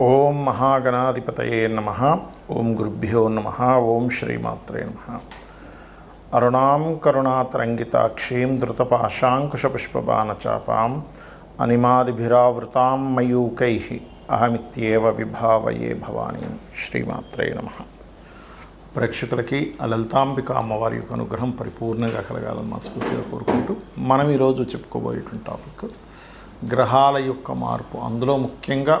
ఓం మహాగణాధిపతయే నమ. ఓం గురుభ్యో నమ. ఓం శ్రీమాత్రే నమ. అరుణాం కరుణాతరంగితాక్షీం ధృతపాశాంకుశపుష్పబాణచాపాం అనిమాదిభిరావృతాం మయూకై అహమిత్యేవ విభావయే భవానీ. శ్రీమాత్రే నమ. ప్రేక్షకులకి ఆ లలితాంబిక అమ్మవారి యొక్క అనుగ్రహం పరిపూర్ణంగా కలగాలని మనస్ఫూర్తిగా కోరుకుంటూ మనం ఈరోజు చెప్పుకోబోయేటువంటి టాపిక్ గ్రహాల యొక్క మార్పు. అందులో ముఖ్యంగా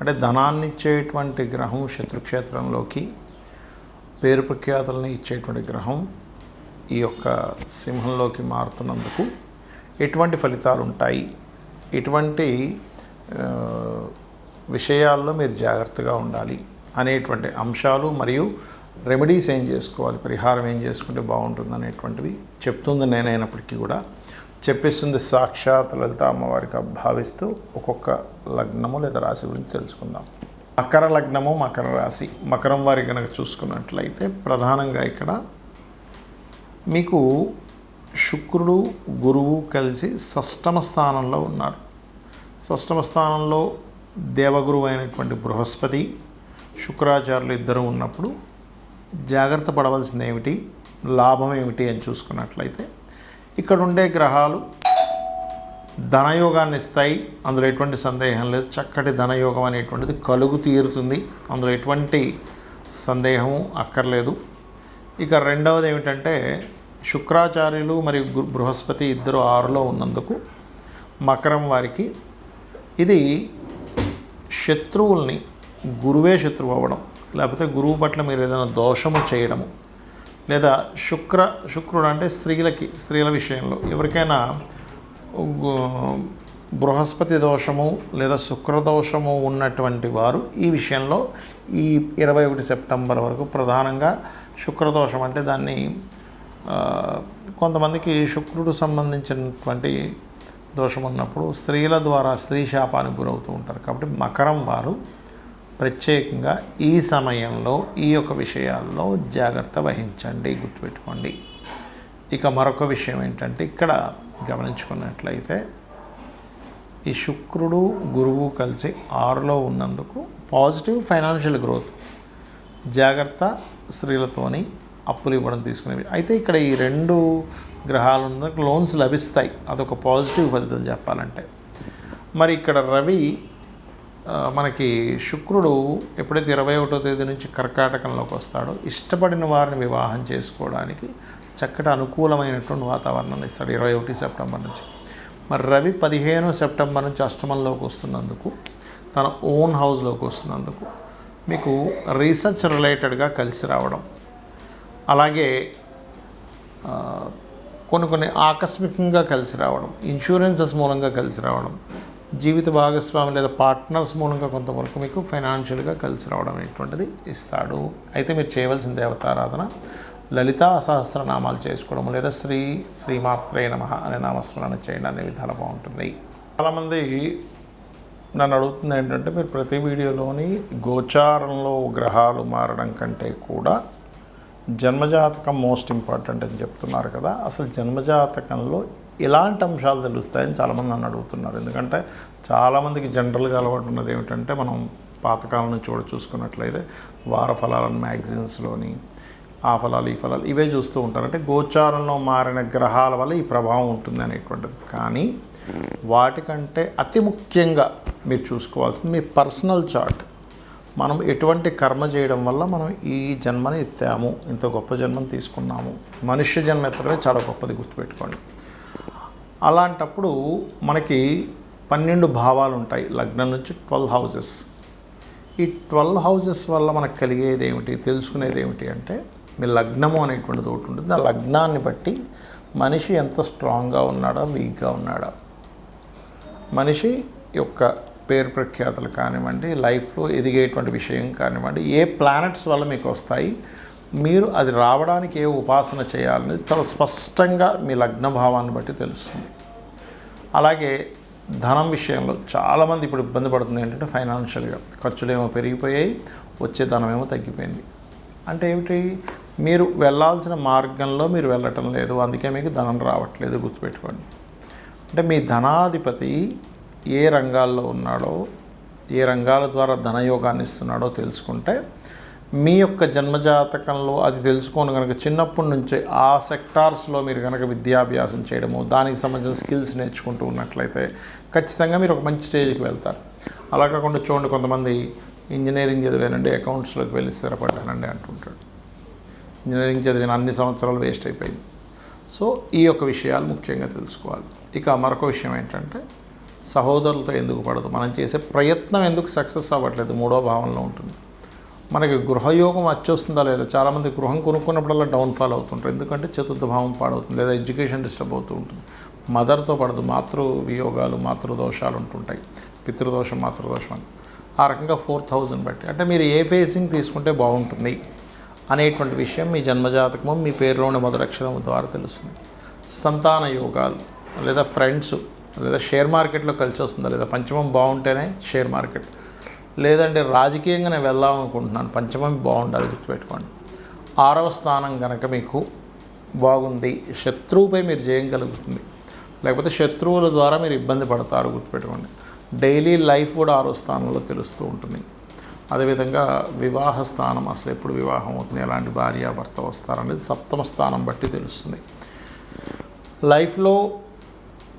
అంటే ధనాన్ని ఇచ్చేటువంటి గ్రహం శత్రుక్షేత్రంలోకి పేరు ప్రఖ్యాతులని ఇచ్చేటువంటి గ్రహం ఈ యొక్క సింహంలోకి మారుతున్నందుకు ఎటువంటి ఫలితాలు ఉంటాయి ఎటువంటి విషయాల్లో మీరు జాగ్రత్తగా ఉండాలి అనేటువంటి అంశాలు మరియు రెమెడీస్ ఏం చేసుకోవాలి? పరిహారం ఏం చేసుకుంటే బాగుంటుంది అనేటువంటివి చెప్తుంది నేనైనప్పటికీ కూడా. చెప్పిస్తుంది సాక్షాత్ లలిత అమ్మవారికి భావిస్తూ ఒక్కొక్క లగ్నము లేదా రాశి గురించి తెలుసుకుందాం. మకర లగ్నము మకర రాశి. మకరం వారి కనుక చూసుకున్నట్లయితే ప్రధానంగా ఇక్కడ మీకు శుక్రుడు గురువు కలిసి షష్టమ స్థానంలో ఉన్నారు. షష్టమ స్థానంలో దేవగురువు అయినటువంటి బృహస్పతి శుక్రాచార్యులు ఇద్దరు ఉన్నప్పుడు జాగ్రత్త పడవలసింది ఏమిటి లాభం ఏమిటి అని చూసుకున్నట్లయితే ఇక్కడ ఉండే గ్రహాలు ధనయోగాన్ని ఇస్తాయి. అందులో ఎటువంటి సందేహం లేదు. చక్కటి ధనయోగం అనేటువంటిది కలుగు తీరుతుంది. అందులో ఎటువంటి సందేహము అక్కర్లేదు. ఇక రెండవది ఏమిటంటే శుక్రాచార్యులు మరియు బృహస్పతి ఇద్దరు ఆరులో ఉన్నందుకు మకరం వారికి ఇది శత్రువుల్ని గురువే శత్రువు అవ్వడం. లేకపోతే గురువు పట్ల మీరు ఏదైనా దోషము చేయడము. లేదా శుక్ర శుక్రుడు అంటే స్త్రీలకి స్త్రీల విషయంలో. ఎవరికైనా బృహస్పతి దోషము లేదా శుక్ర దోషము ఉన్నటువంటి వారు ఈ విషయంలో ఈ ఇరవై ఒకటి సెప్టెంబర్ వరకు ప్రధానంగా శుక్రదోషం అంటే దాన్ని కొంతమందికి శుక్రుడు సంబంధించినటువంటి దోషం ఉన్నప్పుడు స్త్రీల ద్వారా స్త్రీ శాపానికి గురవుతూ ఉంటారు. కాబట్టి మకరం వారు ప్రత్యేకంగా ఈ సమయంలో ఈ యొక్క విషయాల్లో జాగ్రత్త వహించండి గుర్తుపెట్టుకోండి. ఇక మరొక విషయం ఏంటంటే ఇక్కడ గమనించుకున్నట్లయితే ఈ శుక్రుడు గురువు కలిసి ఆరులో ఉన్నందుకు పాజిటివ్ ఫైనాన్షియల్ గ్రోత్ జాగ్రత్త స్త్రీలతోని అప్పులు ఇవ్వడం తీసుకునేవి. అయితే ఇక్కడ ఈ రెండు గ్రహాలు ఉన్నందుకు లోన్స్ లభిస్తాయి. అదొక పాజిటివ్ ఫలితం చెప్పాలంటే. మరి ఇక్కడ రవి మనకి శుక్రుడు ఎప్పుడైతే ఇరవై ఒకటో తేదీ నుంచి కర్కాటకంలోకి వస్తాడో ఇష్టపడిన వారిని వివాహం చేసుకోవడానికి చక్కటి అనుకూలమైనటువంటి వాతావరణాన్ని ఇస్తాడు ఇరవై ఒకటి సెప్టెంబర్ నుంచి. మరి రవి పదిహేను సెప్టెంబర్ నుంచి అష్టమంలోకి వస్తున్నందుకు తన ఓన్ హౌస్లోకి వస్తున్నందుకు మీకు రీసెర్చ్ రిలేటెడ్గా కలిసి రావడం అలాగే కొన్ని కొన్ని ఆకస్మికంగా కలిసి రావడం ఇన్సూరెన్సెస్ మూలంగా కలిసి రావడం జీవిత భాగస్వామి లేదా పార్ట్నర్స్ మూలంగా కొంతవరకు మీకు ఫైనాన్షియల్గా కలిసి రావడం అనేటువంటిది ఇస్తాడు. అయితే మీరు చేయవలసిన దేవతారాధన లలితా సహస్రనామాలు చేసుకోవడం లేదా శ్రీ శ్రీమాత్రే నమ అనే నామస్మరణ చేయడం. అనే విధాలు బాగుంటుంది. చాలామంది నన్ను అడుగుతుంది ఏంటంటే మీరు ప్రతి వీడియోలోని గోచారంలో గ్రహాలు మారడం కంటే కూడా జన్మజాతకం మోస్ట్ ఇంపార్టెంట్ అని చెప్తున్నారు కదా. అసలు జన్మజాతకంలో ఎలాంటి అంశాలు తెలుస్తాయని చాలామంది నన్ను అడుగుతున్నారు. ఎందుకంటే చాలామందికి జనరల్గా అలవాటు ఉన్నది ఏమిటంటే మనం పాతకాలం నుంచి కూడా చూసుకున్నట్లయితే వార ఫలాలను మ్యాగజైన్స్లోని ఆ ఫలాలు ఈ ఫలాలు ఇవే చూస్తూ ఉంటారు. అంటే గోచారంలో మారిన గ్రహాల వల్ల ఈ ప్రభావం ఉంటుంది అనేటువంటిది. కానీ వాటికంటే అతి ముఖ్యంగా మీరు చూసుకోవాల్సింది మీ పర్సనల్ చార్ట్. మనం ఎటువంటి కర్మ చేయడం వల్ల మనం ఈ జన్మని ఎత్తాము? ఇంత గొప్ప జన్మను తీసుకున్నాము? మనుష్య జన్మ ఎత్తడమే చాలా గొప్పది గుర్తుపెట్టుకోండి. అలాంటప్పుడు మనకి పన్నెండు భావాలు ఉంటాయి లగ్నం నుంచి ట్వెల్వ్ హౌజెస్. ఈ ట్వెల్వ్ హౌజెస్ వల్ల మనకు కలిగేది ఏమిటి తెలుసుకునేది ఏమిటి అంటే మీ లగ్నము అనేటువంటిది ఒకటి ఉంటుంది. ఆ లగ్నాన్ని బట్టి మనిషి ఎంత స్ట్రాంగ్గా ఉన్నాడా వీక్గా ఉన్నాడా. మనిషి యొక్క పేరు ప్రఖ్యాతలు కానివ్వండి లైఫ్లో ఎదిగేటువంటి విషయం కానివ్వండి ఏ ప్లానెట్స్ వల్ల మీకు వస్తాయి మీరు అది రావడానికి ఏ ఉపాసన చేయాలనేది చాలా స్పష్టంగా మీ లగ్న భావాన్ని బట్టి తెలుస్తుంది. అలాగే ధనం విషయంలో చాలామంది ఇప్పుడు ఇబ్బంది పడుతుంది ఏంటంటే ఫైనాన్షియల్గా. ఖర్చులు ఏమో పెరిగిపోయాయి వచ్చే ధనం ఏమో తగ్గిపోయింది. అంటే ఏమిటి? మీరు వెళ్ళాల్సిన మార్గంలో మీరు వెళ్ళటం లేదు అందుకే మీకు ధనం రావట్లేదు గుర్తుపెట్టుకోండి. అంటే మీ ధనాధిపతి ఏ రంగాల్లో ఉన్నాడో ఏ రంగాల ద్వారా ధనయోగాన్ని ఇస్తున్నాడో తెలుసుకుంటే మీ యొక్క జన్మజాతకంలో అది తెలుసుకొని కనుక చిన్నప్పటి నుంచే ఆ సెక్టార్స్లో మీరు కనుక విద్యాభ్యాసం చేయడము దానికి సంబంధించిన స్కిల్స్ నేర్చుకుంటూ ఉన్నట్లయితే ఖచ్చితంగా మీరు ఒక మంచి స్టేజ్కి వెళ్తారు. అలా కాకుండా చూడండి కొంతమంది ఇంజనీరింగ్ చదివానండి అకౌంట్స్లోకి వెళ్ళి స్థిరపడ్డానండి అంటుంటాడు. ఇంజనీరింగ్ చదివిన అన్ని సంవత్సరాలు వేస్ట్ అయిపోయింది. సో ఈ యొక్క విషయాలు ముఖ్యంగా తెలుసుకోవాలి. ఇక మరొక విషయం ఏంటంటే సహోదరులతో ఎందుకు పడదు? మనం చేసే ప్రయత్నం ఎందుకు సక్సెస్ అవ్వట్లేదు? మూడో భావంలో ఉంటుంది. మనకి గృహయోగం వచ్చేస్తుందా లేదా? చాలామంది గృహం కొనుక్కున్నప్పుడల్లా డౌన్ఫాల్ అవుతుంటారు. ఎందుకంటే చతుర్థ భావం పాడవుతుంది లేదా ఎడ్యుకేషన్ డిస్టర్బ్ అవుతూ ఉంటుంది. మదర్తో పడదు మాతృ వియోగాలు మాతృదోషాలు ఉంటుంటాయి. పితృదోషం మాతృదోషం అని. ఆ రకంగా ఫోర్ థౌజండ్ బట్టి. అంటే మీరు ఏ ఫేసింగ్ తీసుకుంటే బాగుంటుంది అనేటువంటి విషయం మీ జన్మజాతకము మీ పేరులోని మొదలక్షరం ద్వారా తెలుస్తుంది. సంతాన యోగాలు లేదా ఫ్రెండ్స్ లేదా షేర్ మార్కెట్లో కలిసి వస్తుందా లేదా? పంచమం బాగుంటేనే షేర్ మార్కెట్. లేదంటే రాజకీయంగా నేను వెళ్దాం పంచమం బాగుండాలి గుర్తుపెట్టుకోండి. ఆరవ స్థానం కనుక మీకు బాగుంది శత్రువుపై మీరు జయం కలుగుతుంది. లేకపోతే శత్రువుల ద్వారా మీరు ఇబ్బంది పడతారు గుర్తుపెట్టుకోండి. డైలీ లైఫ్ కూడా ఆరో స్థానంలో తెలుస్తూ ఉంటుంది. అదేవిధంగా వివాహ స్థానం అసలు ఎప్పుడు వివాహం అవుతుంది ఎలాంటి భార్య భర్త వస్తారనేది సప్తమ స్థానం బట్టి తెలుస్తుంది. లైఫ్లో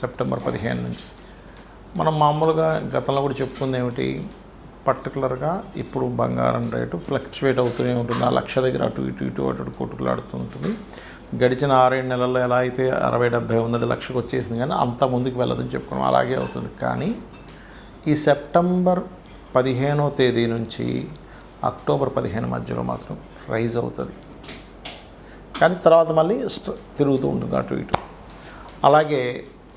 సెప్టెంబర్ పదిహేను నుంచి. మనం మామూలుగా గతంలో కూడా చెప్పుకుంది ఏమిటి? పర్టికులర్గా ఇప్పుడు బంగారం రేటు ఫ్లక్చువేట్ అవుతూనే ఉంటుంది. ఆ లక్ష దగ్గర అటు ఇటు ఇటు అటు ఇటు కొట్టుకులాడుతూ ఉంటుంది. గడిచిన ఆరేడు నెలల్లో ఎలా అయితే అరవై డెబ్బై ఉన్నది లక్షకు వచ్చేసింది కానీ అంత ముందుకు వెళ్ళదని చెప్పుకున్నాం. అలాగే అవుతుంది. కానీ ఈ సెప్టెంబర్ పదిహేనో తేదీ నుంచి అక్టోబర్ పదిహేను మధ్యలో మాత్రం రైజ్ అవుతుంది. కానీ తర్వాత మళ్ళీ తిరుగుతూ ఉంటుంది అటు ఇటు. అలాగే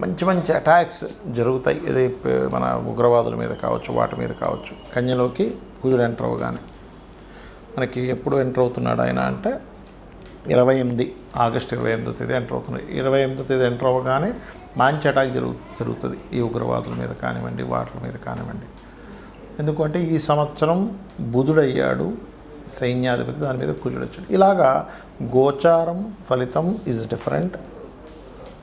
మంచి మంచి అటాక్స్ జరుగుతాయి. ఇది మన ఉగ్రవాదుల మీద కావచ్చు వాటి మీద కావచ్చు. కన్యలోకి కుజుడు ఎంటర్ అవ్వగానే మనకి ఎప్పుడు ఎంటర్ అవుతున్నాడు ఆయన అంటే ఇరవై ఎనిమిది ఆగస్టు ఇరవై ఎనిమిదో తేదీ ఎంటర్ అవుతుంది ఇరవై ఎనిమిదో తేదీ ఎంటర్ అవ్వగానే మంచి అటాక్ జరుగు జరుగుతుంది ఈ ఉగ్రవాదుల మీద కానివ్వండి వాటి మీద కానివ్వండి. ఎందుకంటే ఈ సంవత్సరం బుధుడయ్యాడు సైన్యాధిపతి దాని మీద కుజుడు వచ్చాడు ఇలాగా గోచారం ఫలితం ఈజ్ డిఫరెంట్